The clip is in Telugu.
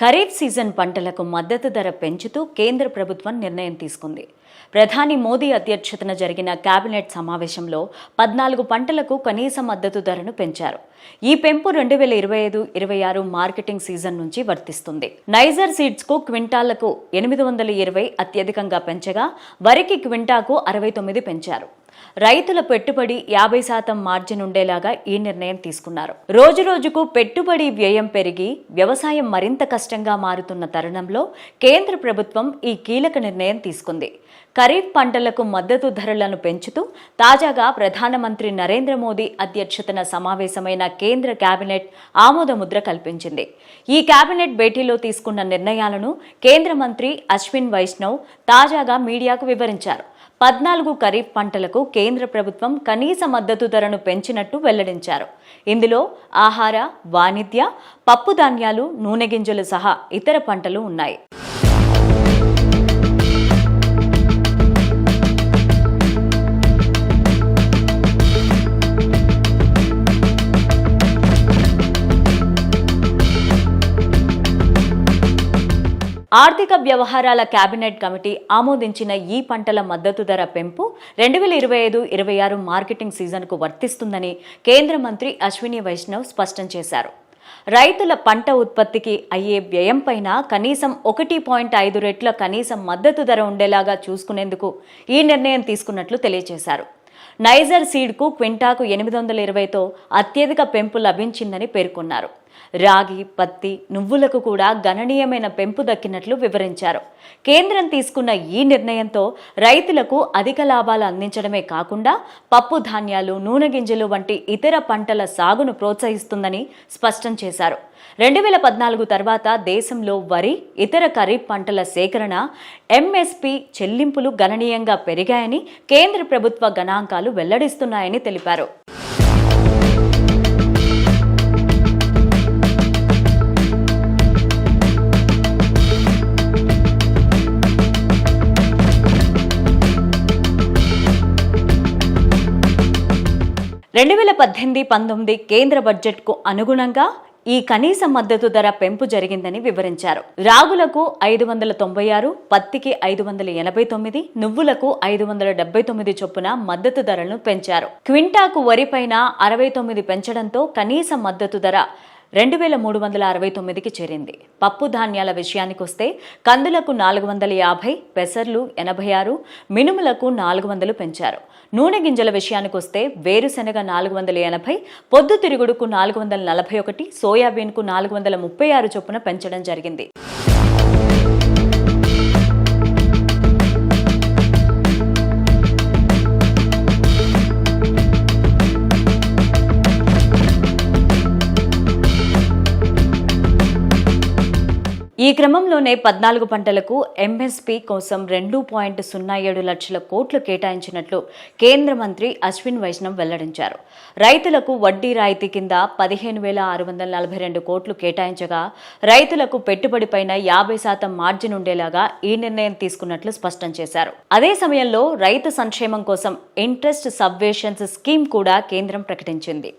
ఖరీఫ్ సీజన్ పంటలకు మద్దతు ధర పెంచుతూ కేంద్ర ప్రభుత్వం నిర్ణయం తీసుకుంది. ప్రధాని మోదీ అధ్యక్షతన జరిగిన కేబినెట్ సమావేశంలో పద్నాలుగు పంటలకు కనీస మద్దతు ధరను పెంచారు. ఈ పెంపు రెండు వేల ఇరవై ఐదు ఇరవై ఆరు మార్కెటింగ్ సీజన్ నుంచి వర్తిస్తుంది. నైజర్ సీడ్స్కు క్వింటాలకు ఎనిమిది వందల ఇరవై అత్యధికంగా పెంచగా వరికి క్వింటాకు అరవై తొమ్మిది పెంచారు. రైతుల పెట్టుబడి యాభై శాతం మార్జిన్ ఉండేలాగా ఈ నిర్ణయం తీసుకున్నారు. రోజురోజుకు పెట్టుబడి వ్యయం పెరిగి వ్యవసాయం మరింత కష్టంగా మారుతున్న తరుణంలో కేంద్ర ప్రభుత్వం ఈ కీలక నిర్ణయం తీసుకుంది. ఖరీఫ్ పంటలకు మద్దతు ధరలను పెంచుతూ తాజాగా ప్రధానమంత్రి నరేంద్ర మోదీ అధ్యక్షతన సమావేశమైన కేంద్ర కేబినెట్ ఆమోదముద్ర కల్పించింది. ఈ కేబినెట్ భేటీలో తీసుకున్న నిర్ణయాలను కేంద్ర మంత్రి అశ్విన్ వైష్ణవ్ తాజాగా మీడియాకు వివరించారు. పద్నాలుగు ఖరీఫ్ పంటలకు కేంద్ర ప్రభుత్వం కనీస మద్దతు ధరను పెంచినట్టు వెల్లడించారు. ఇందులో ఆహార వాణిజ్య పప్పు ధాన్యాలు నూనె గింజలు సహా ఇతర పంటలు ఉన్నాయి. ఆర్థిక వ్యవహారాల కేబినెట్ కమిటీ ఆమోదించిన ఈ పంటల మద్దతు ధర పెంపు రెండు వేల ఇరవై ఐదు ఇరవై ఆరు మార్కెటింగ్ సీజన్కు వర్తిస్తుందని కేంద్ర మంత్రి అశ్విని వైష్ణవ్ స్పష్టం చేశారు. రైతుల పంట ఉత్పత్తికి అయ్యే వ్యయం పైన కనీసం ఒకటి పాయింట్ ఐదు రెట్ల కనీసం మద్దతు ధర ఉండేలాగా చూసుకునేందుకు ఈ నిర్ణయం తీసుకున్నట్లు తెలియజేశారు. నైజర్ సీడ్కు క్వింటాకు ఎనిమిది వందల ఇరవైతో అత్యధిక పెంపు లభించిందని పేర్కొన్నారు. రాగి పత్తి నువ్వులకు కూడా గణనీయమైన పెంపు దక్కినట్లు వివరించారు. కేంద్రం తీసుకున్న ఈ నిర్ణయంతో రైతులకు అధిక లాభాలు అందించడమే కాకుండా పప్పు ధాన్యాలు నూనె గింజలు వంటి ఇతర పంటల సాగును ప్రోత్సహిస్తుందని స్పష్టం చేశారు. రెండు వేల పద్నాలుగు తర్వాత దేశంలో వరి ఇతర ఖరీఫ్ పంటల సేకరణ ఎంఎస్పి చెల్లింపులు గణనీయంగా పెరిగాయని కేంద్ర ప్రభుత్వ గణాంకాలు వెల్లడిస్తున్నాయని తెలిపారు. రెండు వేల పద్దెనిమిది పంతొమ్మిది కేంద్ర బడ్జెట్కు అనుగుణంగా ఈ కనీస మద్దతు ధర పెంపు జరిగిందని వివరించారు. రాగులకు ఐదు వందల తొంభై ఆరు పత్తికి ఐదు వందల ఎనభై తొమ్మిది నువ్వులకు ఐదు వందల డెబ్బై తొమ్మిది చొప్పున మద్దతు ధరలను పెంచారు. క్వింటాకు వరిపైన అరవై తొమ్మిది పెంచడంతో కనీస మద్దతు ధర రెండు వేల మూడు వందల అరవై తొమ్మిదికి చేరింది. పప్పు ధాన్యాల విషయానికొస్తే కందులకు నాలుగు వందల యాభై పెసర్లు ఎనభై ఆరు మినుములకు నాలుగు వందలు పెంచారు. నూనె గింజల విషయానికొస్తే వేరుశెనగ నాలుగు వందల ఎనభై పొద్దుతిరుగుడుకు నాలుగు వందల నలభై ఒకటి సోయాబీన్కు నాలుగు వందల ముప్పై ఆరు చొప్పున పెంచడం జరిగింది. ఈ క్రమంలోనే పద్నాలుగు పంటలకు ఎంఎస్పీ కోసం రెండు పాయింట్ సున్నా ఏడు లక్షల కోట్లు కేటాయించినట్లు కేంద్ర మంత్రి అశ్విన్ వైష్ణవ్ వెల్లడించారు. రైతులకు వడ్డీ రాయితీ కింద పదిహేను వేల ఆరు వందల నలభై రెండు కోట్లు కేటాయించగా రైతులకు పెట్టుబడిపైన యాభై శాతం మార్జిన్ ఉండేలాగా ఈ నిర్ణయం తీసుకున్నట్లు స్పష్టం చేశారు. అదే సమయంలో రైతు సంక్షేమం కోసం ఇంట్రెస్ట్ సబ్వేషన్స్ స్కీమ్ కూడా కేంద్రం ప్రకటించింది.